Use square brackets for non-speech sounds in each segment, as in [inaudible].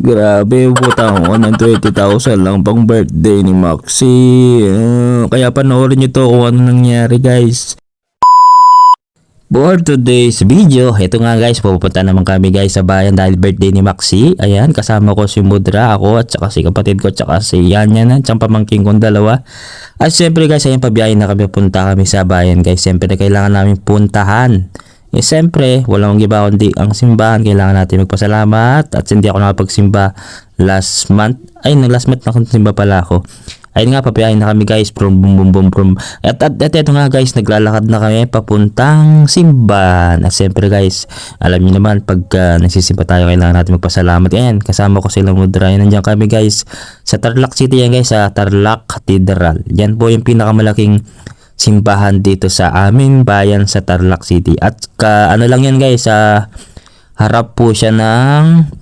Grabe, butang ko ng 20,000 lang pang birthday ni Maxi. Ah, kaya panoorin nyo to kung ano nangyari guys. For today's video, ito nga guys, pupunta naman kami guys sa bayan dahil birthday ni Maxi. Ayan, kasama ko si Mudra, ako at saka si kapatid ko at saka si Yan at siyang pamangking kong dalawa. At syempre guys, ayun pabiyahin na kami, punta kami sa bayan guys. Syempre na kailangan namin puntahan. Eh syempre, walang iba kundi ang simbahan. Kailangan natin magpasalamat at hindi ako nakapagsimba last month. Ay, nang last month nakasimba pala ako. Ayun nga, papiyahin na kami guys from bum bum bum from at, at, at ito nga guys, naglalakad na kami papuntang simbahan. At siyempre guys, alam niyo naman pag uh, nagsisimba tayo, kailangan natin magpasalamat. Ayan, kasama ko sila mudra. Ayan, nandiyan kami guys sa Tarlac City yan guys, sa Tarlac Cathedral. Yan po yung pinakamalaking simbahan dito sa amin bayan sa Tarlac City. At ka, ano lang yan guys, sa harap po siya ng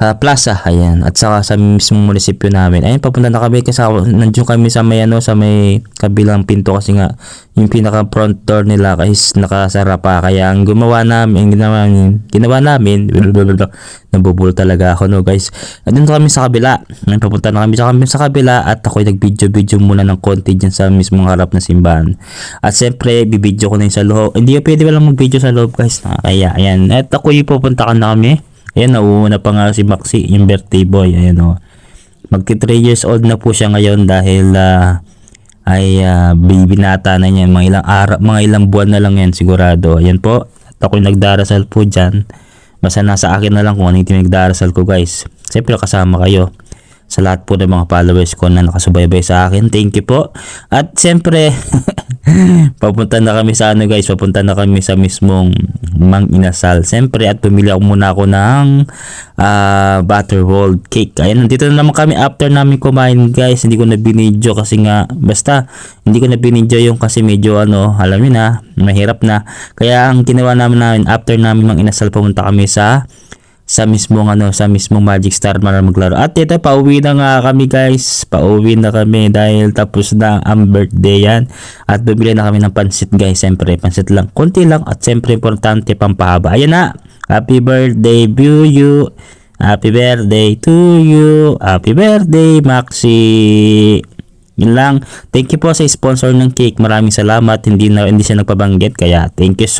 ah, plaza, ayan, at saka sa mismong munisipyo namin. Ayun, papunta na kami kasi nandiyan kami sa may ano, sa may kabilang pinto kasi nga yung pinaka front door nila is nakasara pa. Kaya ang gumawa namin, ang ginawa namin, ginawa namin, [laughs] nabubul talaga ako no guys. At kami sa kabila. Ayun, papunta na kami sa, kami sa kabila at ako nag-video-video muna ng konti dyan sa mismong harap na simbahan. At siyempre, bibidyo ko na yung sa loob. Hindi pwede walang mag-video sa loob guys. Kaya, ayan. At ako yung pupunta ka na kami. Ayan, nauuna pa nga si Maxi, yung birthday boy. Ayan o. Magti 3 years old na po siya ngayon dahil ah, ay uh, binata na niya. Mga ilang, ara, mga ilang buwan na lang yan sigurado. Ayan po. At ako yung nagdarasal po dyan. Basta nasa akin na lang kung ano yung tinagdarasal ko guys. Siyempre kasama kayo sa lahat po ng mga followers ko na nakasubaybay sa akin. Thank you po. At siyempre, [laughs] papunta na kami sa ano guys, papunta na kami sa mismong Mang Inasal. Siyempre, at pumili ako muna ako ng ah, Butterworld Cake. Ayan, nandito na naman kami after namin kumain guys. Hindi ko na binidyo kasi nga, basta, hindi ko na binidyo yung kasi medyo ano, alam niyo na, mahirap na. Kaya ang ginawa namin namin, after namin Mang Inasal, pumunta kami sa sa mismong ano sa mismong Magic Star para maglaro. At ito pauwi na nga kami guys. Pauwi na kami dahil tapos na ang birthday yan. At bumili na kami ng pansit guys. Siyempre pansit lang. Konti lang at siyempre importante pampahaba. Ayan na. Happy birthday to you. Happy birthday to you. Happy birthday Maxi. Yun lang. Thank you po sa sponsor ng cake. Maraming salamat. Hindi na hindi siya nagpabanggit kaya thank you so